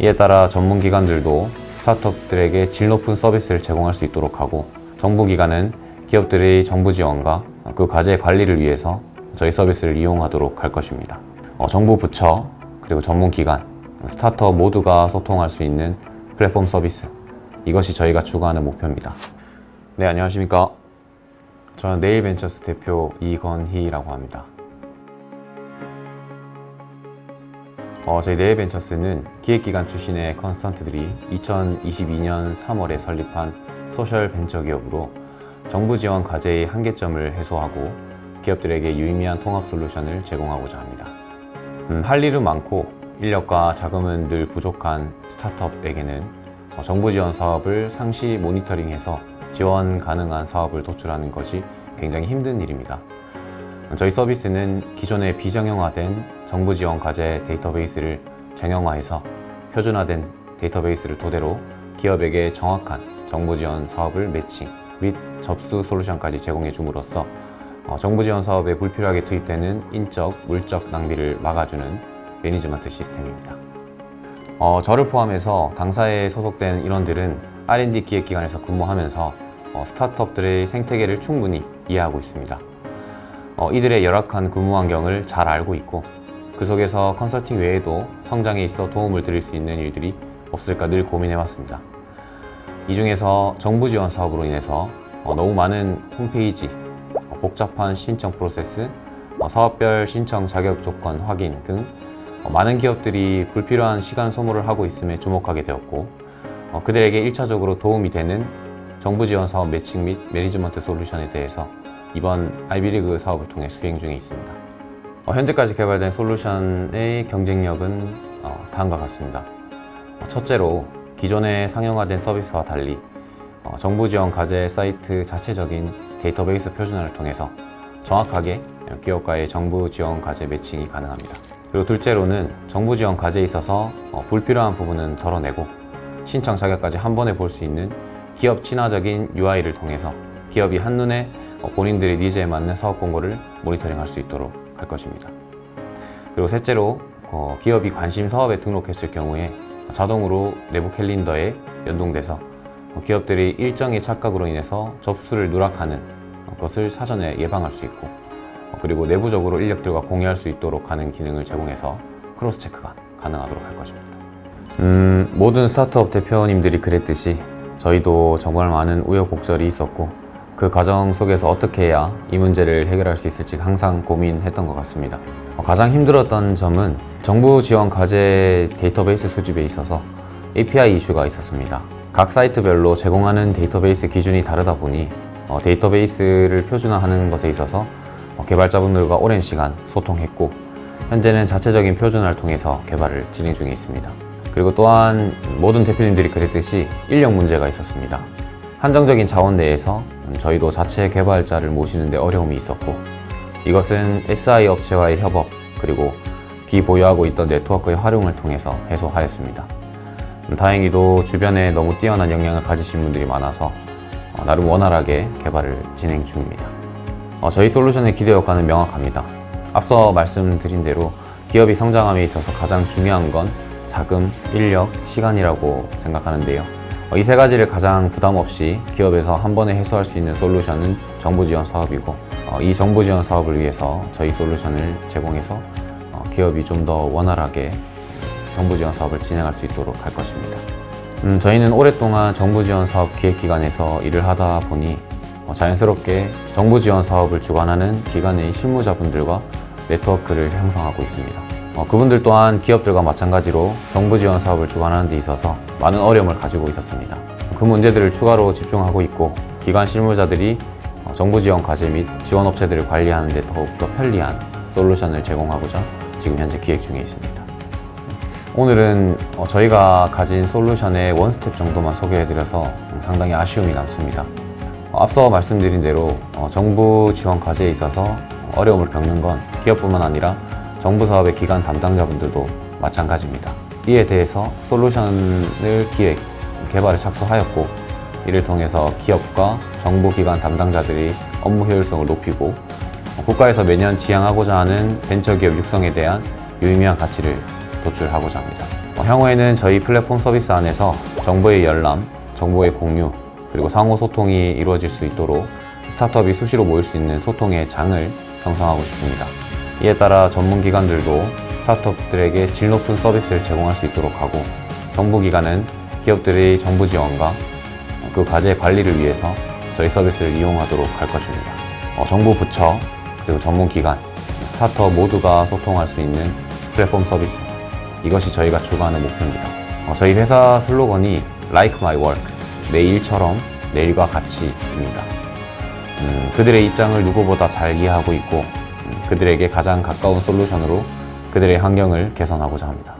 이에 따라 전문기관들도 스타트업들에게 질 높은 서비스를 제공할 수 있도록 하고 정부기관은 기업들의 정부 지원과 그 과제 관리를 위해서 저희 서비스를 이용하도록 할 것입니다. 어, 정부 부처 그리고 전문기관 스타트업 모두가 소통할 수 있는 플랫폼 서비스 이것이 저희가 추구하는 목표입니다. 네 안녕하십니까. 저는 네일벤처스 대표 이건희라고 합니다. 어, 저희 네일벤처스는 기획기관 출신의 컨스턴트들이 2022년 3월에 설립한 소셜 벤처 기업으로 정부 지원 과제의 한계점을 해소하고 기업들에게 유의미한 통합 솔루션을 제공하고자 합니다. 음, 할 일은 많고 인력과 자금은 늘 부족한 스타트업에게는 어, 정부 지원 사업을 상시 모니터링해서 지원 가능한 사업을 도출하는 것이 굉장히 힘든 일입니다. 저희 서비스는 기존의 비정형화된 정부 지원 과제 데이터베이스를 정형화해서 표준화된 데이터베이스를 토대로 기업에게 정확한 정부 지원 사업을 매칭 및 접수 솔루션까지 제공해 줌으로써 어, 정부 지원 사업에 불필요하게 투입되는 인적, 물적 낭비를 막아주는 매니지먼트 시스템입니다. 어, 저를 포함해서 당사에 소속된 인원들은 R&D 기획기관에서 근무하면서 어, 스타트업들의 생태계를 충분히 이해하고 있습니다. 어, 이들의 열악한 근무 환경을 잘 알고 있고 그 속에서 컨설팅 외에도 성장에 있어 도움을 드릴 수 있는 일들이 없을까 늘 고민해 왔습니다. 이 중에서 정부 지원 사업으로 인해서 어, 너무 많은 홈페이지, 어, 복잡한 신청 프로세스, 어, 사업별 신청 자격 조건 확인 등 어, 많은 기업들이 불필요한 시간 소모를 하고 있음에 주목하게 되었고 어, 그들에게 1차적으로 도움이 되는 정부 지원 사업 매칭 및 매니지먼트 솔루션에 대해서 이번 아이비리그 사업을 통해 수행 중에 있습니다. 어, 현재까지 개발된 솔루션의 경쟁력은 어, 다음과 같습니다. 어, 첫째로 기존의 상용화된 서비스와 달리 어, 정부 지원 과제 사이트 자체적인 데이터베이스 표준화를 통해서 정확하게 기업과의 정부 지원 과제 매칭이 가능합니다. 그리고 둘째로는 정부 지원 과제에 있어서 어, 불필요한 부분은 덜어내고 신청 자격까지 한 번에 볼 수 있는 기업 친화적인 UI를 통해서 기업이 한눈에 어, 본인들의 니즈에 맞는 사업 공고를 모니터링할 수 있도록 할 것입니다. 그리고 셋째로 어, 기업이 관심 사업에 등록했을 경우에 자동으로 내부 캘린더에 연동돼서 어, 기업들이 일정의 착각으로 인해서 접수를 누락하는 것을 사전에 예방할 수 있고 어, 그리고 내부적으로 인력들과 공유할 수 있도록 하는 기능을 제공해서 크로스 체크가 가능하도록 할 것입니다. 음, 모든 스타트업 대표님들이 그랬듯이 저희도 정말 많은 우여곡절이 있었고 그 과정 속에서 어떻게 해야 이 문제를 해결할 수 있을지 항상 고민했던 것 같습니다. 어, 가장 힘들었던 점은 정부 지원 과제 데이터베이스 수집에 있어서 API 이슈가 있었습니다. 각 사이트별로 제공하는 데이터베이스 기준이 다르다 보니 어, 데이터베이스를 표준화하는 것에 있어서 어, 개발자분들과 오랜 시간 소통했고 현재는 자체적인 표준화를 통해서 개발을 진행 중에 있습니다. 그리고 또한 모든 대표님들이 그랬듯이 인력 문제가 있었습니다. 한정적인 자원 내에서 저희도 자체 개발자를 모시는데 어려움이 있었고 이것은 SI 업체와의 협업 그리고 기 보유하고 있던 네트워크의 활용을 통해서 해소하였습니다. 음, 다행히도 주변에 너무 뛰어난 역량을 가지신 분들이 많아서 어, 나름 원활하게 개발을 진행 중입니다. 어, 저희 솔루션의 기대 효과는 명확합니다. 앞서 말씀드린 대로 기업이 성장함에 있어서 가장 중요한 건 자금, 인력, 시간이라고 생각하는데요. 어, 이세 가지를 가장 부담 없이 기업에서 한 번에 해소할 수 있는 솔루션은 정부 지원 사업이고 어, 이 정부 지원 사업을 위해서 저희 솔루션을 제공해서 어, 기업이 좀 더 원활하게 정부 지원 사업을 진행할 수 있도록 할 것입니다. 음, 저희는 오랫동안 정부 지원 사업 기획기관에서 일을 하다 보니 어, 자연스럽게 정부 지원 사업을 주관하는 기관의 실무자분들과 네트워크를 형성하고 있습니다. 어, 그분들 또한 기업들과 마찬가지로 정부 지원 사업을 주관하는 데 있어서 많은 어려움을 가지고 있었습니다. 그 문제들을 추가로 집중하고 있고 기관 실무자들이 어, 정부 지원 과제 및 지원 업체들을 관리하는 데 더욱더 편리한 솔루션을 제공하고자 지금 현재 기획 중에 있습니다. 오늘은 어, 저희가 가진 솔루션의 원스텝 정도만 소개해드려서 상당히 아쉬움이 남습니다. 어, 앞서 말씀드린 대로 어, 정부 지원 과제에 있어서 어려움을 겪는 건 기업뿐만 아니라 정부 사업의 기관 담당자분들도 마찬가지입니다. 이에 대해서 솔루션을 기획, 개발에 착수하였고 이를 통해서 기업과 정부 기관 담당자들이 업무 효율성을 높이고 국가에서 매년 지향하고자 하는 벤처기업 육성에 대한 유의미한 가치를 도출하고자 합니다. 어, 향후에는 저희 플랫폼 서비스 안에서 정보의 열람, 정보의 공유, 그리고 상호 소통이 이루어질 수 있도록 스타트업이 수시로 모일 수 있는 소통의 장을 형성하고 싶습니다. 이에 따라 전문 기관들도 스타트업들에게 질 높은 서비스를 제공할 수 있도록 하고 정부 기관은 기업들의 정부 지원과 그 과제 관리를 위해서 저희 서비스를 이용하도록 할 것입니다. 어, 정부 부처 그리고 전문 기관 스타트업 모두가 소통할 수 있는 플랫폼 서비스 이것이 저희가 추구하는 목표입니다. 어, 저희 회사 슬로건이 Like My Work 내 일처럼 내일과 같이입니다. 음, 그들의 입장을 누구보다 잘 이해하고 있고 음, 그들에게 가장 가까운 솔루션으로 그들의 환경을 개선하고자 합니다.